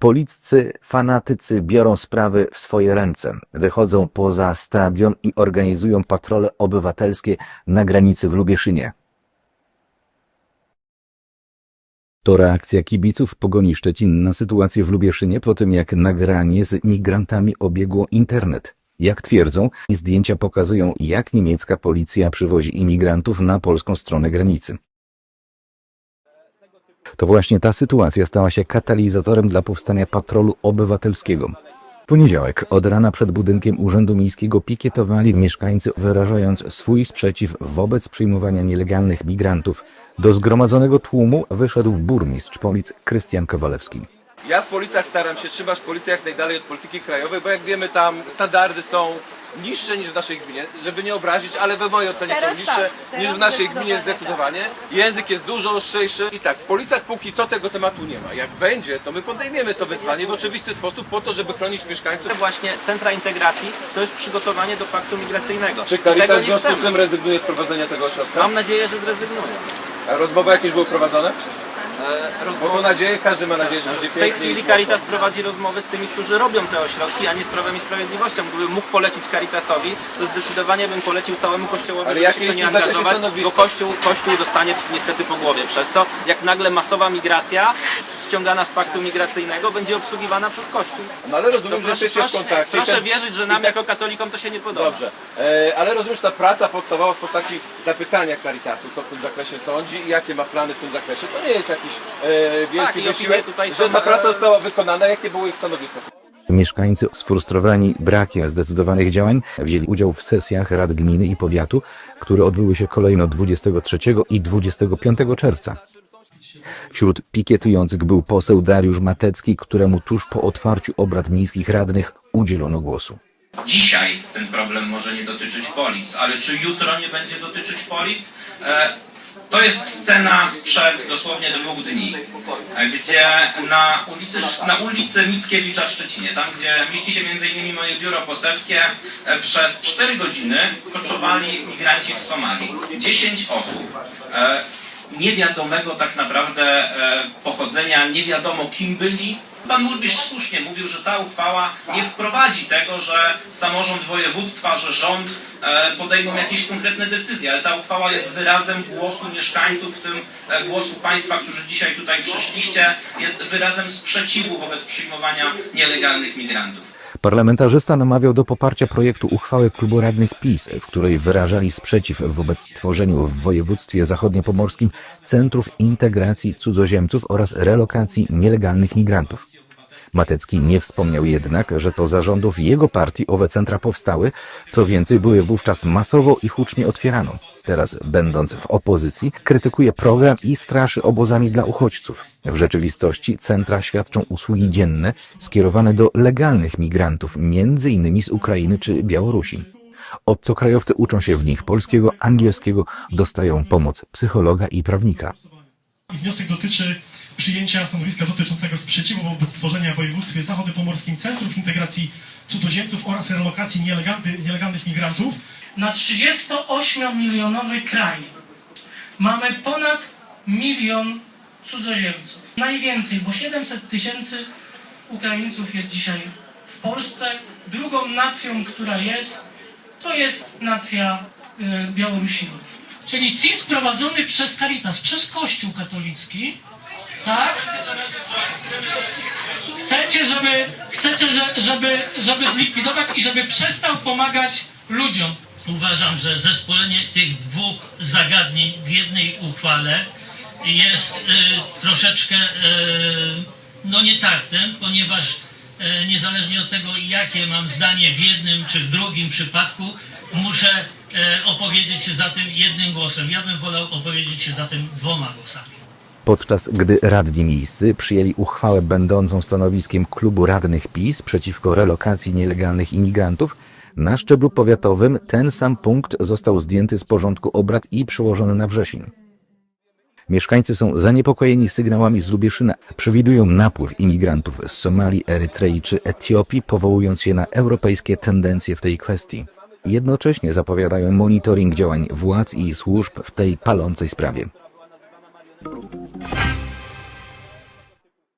Policzcy fanatycy biorą sprawy w swoje ręce, wychodzą poza stadion i organizują patrole obywatelskie na granicy w Lubieszynie. To reakcja kibiców Pogoni Szczecin na sytuację w Lubieszynie po tym, jak nagranie z migrantami obiegło internet. Jak twierdzą, zdjęcia pokazują, jak niemiecka policja przywozi imigrantów na polską stronę granicy. To właśnie ta sytuacja stała się katalizatorem dla powstania patrolu obywatelskiego. W poniedziałek od rana przed budynkiem Urzędu Miejskiego pikietowali mieszkańcy, wyrażając swój sprzeciw wobec przyjmowania nielegalnych migrantów. Do zgromadzonego tłumu wyszedł burmistrz Polic Krystian Kowalewski. Ja w Policach staram się trzymać policję jak najdalej od polityki krajowej, bo jak wiemy tam standardy są niższe niż w naszej gminie, żeby nie obrazić, ale we mojej ocenie Teraz są niższe tak, teraz niż w naszej zdecydowanie gminie zdecydowanie. Język jest dużo ostrzejszy i tak, w Policach póki co tego tematu nie ma. Jak będzie, to my podejmiemy to wyzwanie w oczywisty sposób po to, żeby chronić mieszkańców. Właśnie centra integracji to jest przygotowanie do paktu migracyjnego. Czy tego Caritas w nie związku z chcemy. tym rezygnuje z prowadzenia tego ośrodka? Mam nadzieję, że zrezygnują. A rozmowy jakieś były prowadzone? E, Bo to rozmowy... nadzieję, każdy ma nadzieję, że będzie W tej pięknie i chwili spoko. Caritas prowadzi rozmowy z tymi, którzy robią te ośrodki, a nie z Prawem i Sprawiedliwością. Gdybym mógł polecić Caritasowi, to zdecydowanie bym polecił całemu Kościołowi, Ale żeby jakie się w to jest nie zakresie angażować, stanowisko? bo Kościół, Kościół dostanie niestety po głowie przez to, jak nagle masowa migracja ściągana z paktu migracyjnego będzie obsługiwana przez Kościół. No ale rozumiem, To że proszę, jesteście w proszę, kontakcie. i proszę ten- wierzyć, że i nam jako katolikom to się nie podoba. Dobrze, e, ale rozumiem, że ta praca podstawowa w postaci zapytania Caritasu, co w tym zakresie sądzi i jakie ma plany w tym zakresie. To nie jest jakiś wielki Tak, i opinie wysiłek, tutaj że ta praca e, została wykonana. Jakie było ich stanowisko? Mieszkańcy sfrustrowani brakiem zdecydowanych działań wzięli udział w sesjach Rad Gminy i Powiatu, które odbyły się kolejno 23 i 25 czerwca. Wśród pikietujących był poseł Dariusz Matecki, któremu tuż po otwarciu obrad miejskich radnych udzielono głosu. Dzisiaj ten problem może nie dotyczyć Polic, ale czy jutro nie będzie dotyczyć Polic? E, To jest scena sprzed dosłownie dwóch dni, e, gdzie na ulicy, na ulicy Mickiewicza w Szczecinie, tam gdzie mieści się m.in. moje biuro poselskie, e, przez 4 godziny koczowali migranci z Somalii. 10 osób. Niewiadomego tak naprawdę e, pochodzenia, nie wiadomo kim byli, Pan burmistrz słusznie mówił, że ta uchwała nie wprowadzi tego, że samorząd województwa, że rząd e, podejmą jakieś konkretne decyzje, ale ta uchwała jest wyrazem głosu mieszkańców, w tym e, głosu Państwa, którzy dzisiaj tutaj przyszliście, jest wyrazem sprzeciwu wobec przyjmowania nielegalnych migrantów. Parlamentarzysta namawiał do poparcia projektu uchwały klubu radnych PiS, w której wyrażali sprzeciw wobec tworzeniu w województwie zachodniopomorskim centrów integracji cudzoziemców oraz relokacji nielegalnych migrantów. Matecki nie wspomniał jednak, że to za rządów jego partii owe centra powstały, co więcej były wówczas masowo i hucznie otwierano. Teraz, będąc w opozycji, krytykuje program i straszy obozami dla uchodźców. W rzeczywistości centra świadczą usługi dzienne skierowane do legalnych migrantów, innymi z Ukrainy czy Białorusi. Obcokrajowcy uczą się w nich polskiego, angielskiego, dostają pomoc psychologa i prawnika. Wniosek dotyczy przyjęcia stanowiska dotyczącego sprzeciwu wobec stworzenia w województwie zachodniopomorskim centrów integracji cudzoziemców oraz relokacji nielegalny, nielegalnych migrantów. na 38-milionowy kraj mamy ponad milion cudzoziemców. Najwięcej, bo 700 tysięcy Ukraińców jest dzisiaj w Polsce. Drugą nacją, która jest, to jest nacja y, Białorusinów. Czyli CIS prowadzony przez Caritas, przez Kościół katolicki, tak? Chcecie, żeby, chcecie że, żeby, żeby zlikwidować i żeby przestał pomagać ludziom. Uważam, że zespolenie tych dwóch zagadnień w jednej uchwale jest y, troszeczkę y, no nietaktem, ponieważ y, niezależnie od tego, jakie mam zdanie w jednym czy w drugim przypadku, muszę y, opowiedzieć się za tym jednym głosem. Ja bym wolał opowiedzieć się za tym dwoma głosami. Podczas gdy radni miejscy przyjęli uchwałę będącą stanowiskiem klubu radnych PiS przeciwko relokacji nielegalnych imigrantów, na szczeblu powiatowym ten sam punkt został zdjęty z porządku obrad i przełożony na wrzesień. Mieszkańcy są zaniepokojeni sygnałami z Lubieszyna. Przewidują napływ imigrantów z Somalii, Erytrei czy Etiopii, powołując się na europejskie tendencje w tej kwestii. Jednocześnie zapowiadają monitoring działań władz i służb w tej palącej sprawie. না